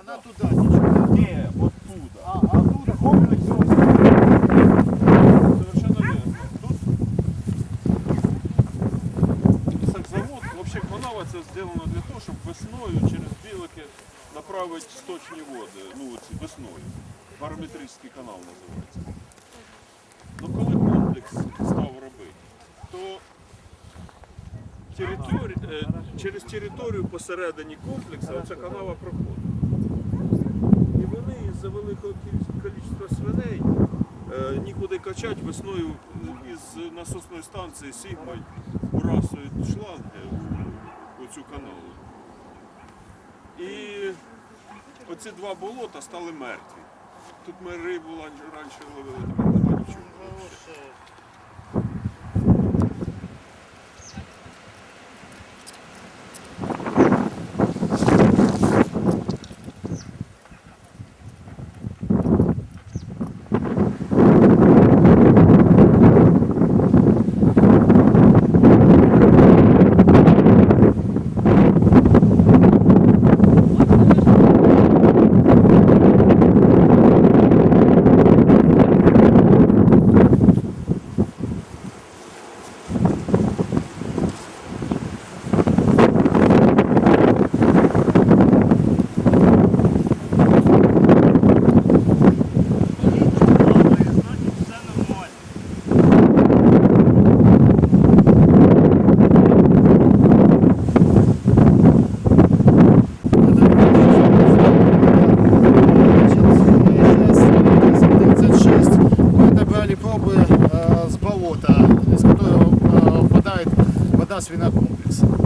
Она туда течет. Где? Оттуда. А, оттуда комплекс. Совершенно верно. Тут сакзавод, вообще канава це зроблено для того, щоб весною через білики направити сточні води. Ну, оці весною. Барометричний канал називається. Ну коли комплекс став робити, то територі... е, через територію посередині комплексу оця канава проходить. Із-за великого кіль- кількості свиней е, нікуди качати весною із насосної станції Сігмой вбрасують шланги у, цю каналу. І оці два болота стали мертві. Тут ми рибу раніше ловили, тепер нема нічого. Вода свинокомплекса. Ви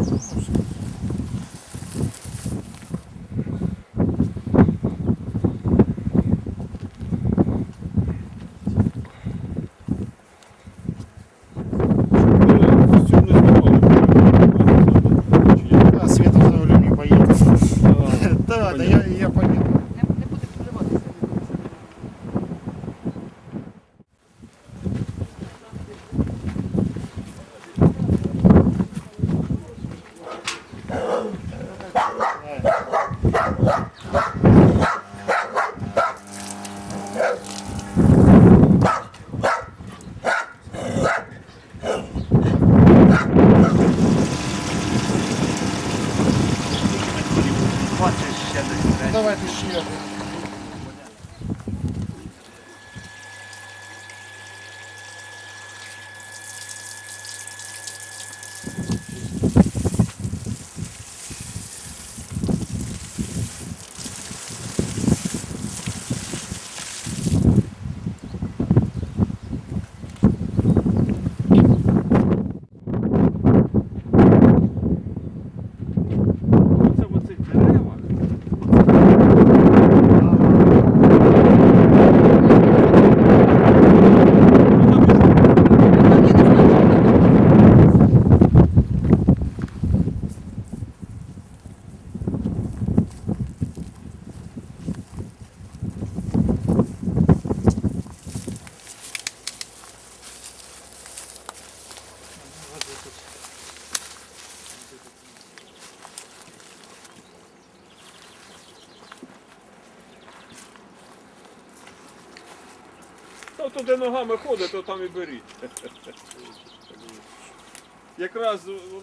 Yeah. Ну, туди ногами ходить, то там і беріть. Якраз воно там.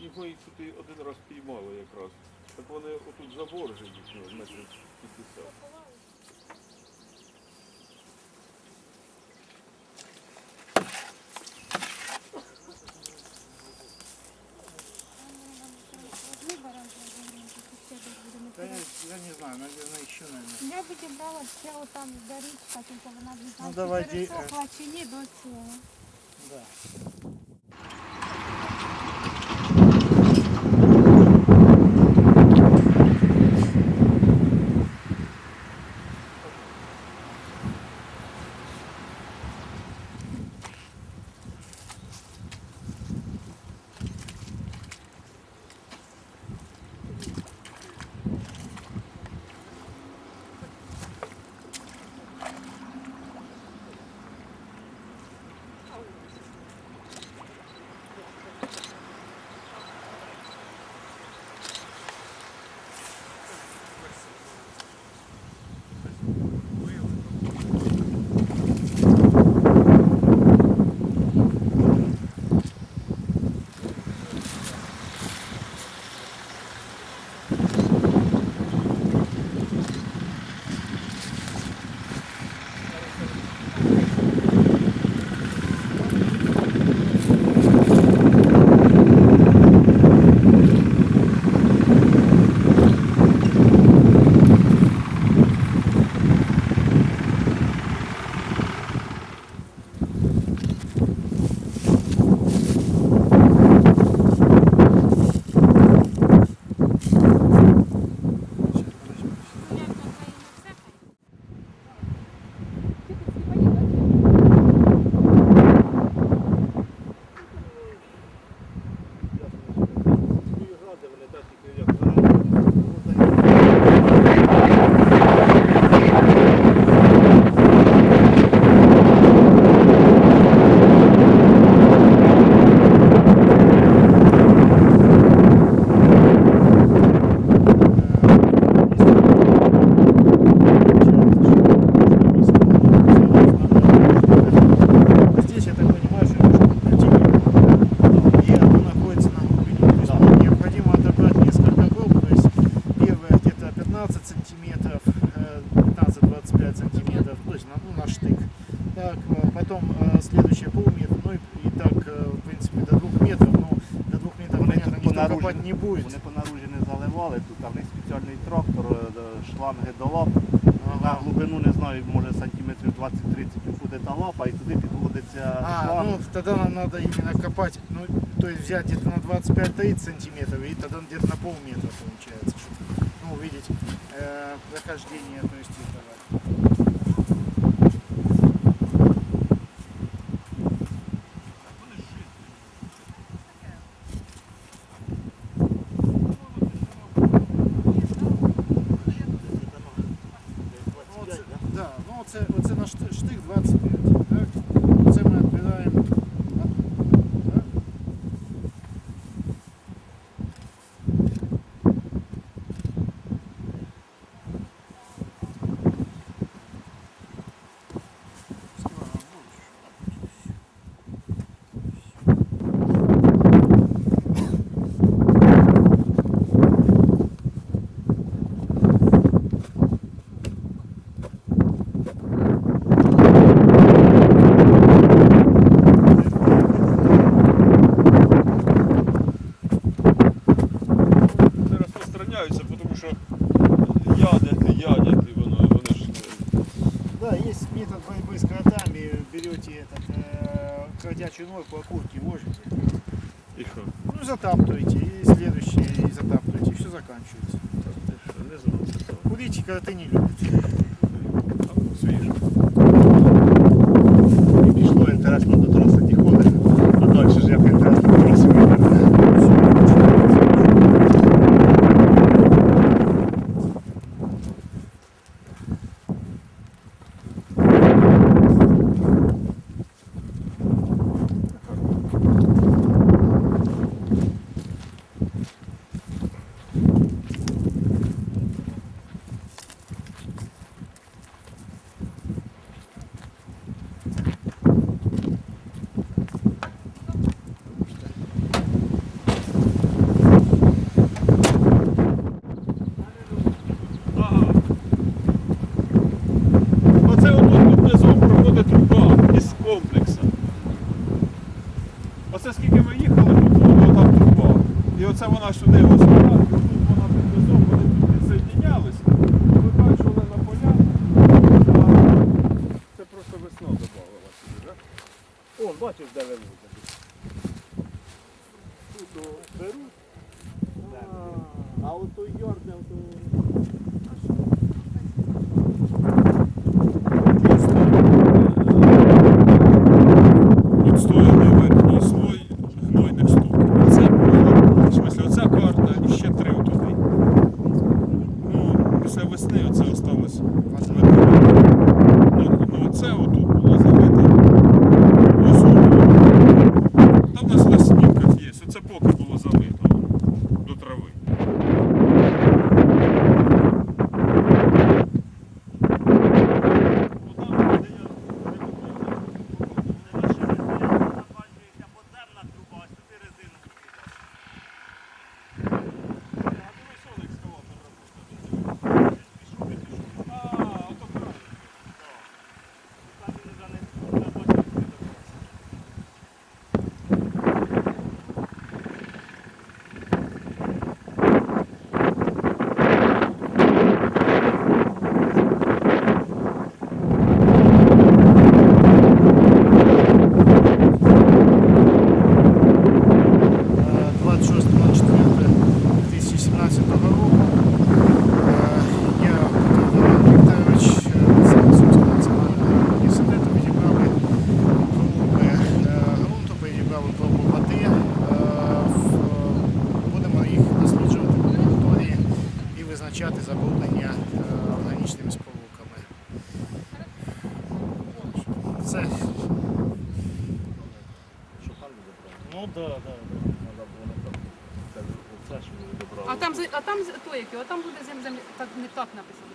І ми їх один раз піймали якраз. Так вони отут забор же метрів 50. Да я, я не знаю, наверное, еще, наверное. Я підібрала ще отам до річка, тільки вона не знаю, Ну, давай, чи ді- пересохла чи ні до цього. Да. Копать не будет. Вони по наружі не заливали, тут а в них спеціальний трактор, е, шланги до лап. На глибину не знаю, може сантиметрів 20-30 уходить та лапа і туди підводиться А, шланг. ну тогда нам надо именно копать, ну, то есть взять где-то на 25-30 сантиметров и тогда где-то на полметра получается, чтобы, ну, увидеть э, прохождение то есть кротячую норку, окурки ложите. і що? Ну, затаптываете, и следующее, и затаптываете, и все заканчивается. Ти що, не знав. Курить кроты не любят. А, Свіже. І пішло інтересно до траси Тіходи. А далі ж як інтересно Оце вона сюди ось і тут вона під низом, вони тут підсоєднялися. Ви бачили на полях, Це просто весна додавала сюди? О, бачиш, де вивозять. Тут беруть. А от той йорде, то... Відстояний верхній слой гнойних стоків. А це було, в смысле, оця карта і ще три туди. Ну, після весни оце осталось. Ну, ну оце отут було залите. Ось воно. Там у нас на снімках є. Оце поки було залито до трави. Ну, там, де я- Е, 26.04.2017 року. Е, Я, Роман Вікторович, е, з Сумського національного університету відібрали проби е, ґрунту, відібрали пробу води. Е, в- Будемо їх досліджувати в лабораторії і визначати забруднення е, органічними сполуками. Це Ну да, да, да. Надо було так. Це, ж ми. А там, а там то яке, а там буде зем, зем, так не так написано.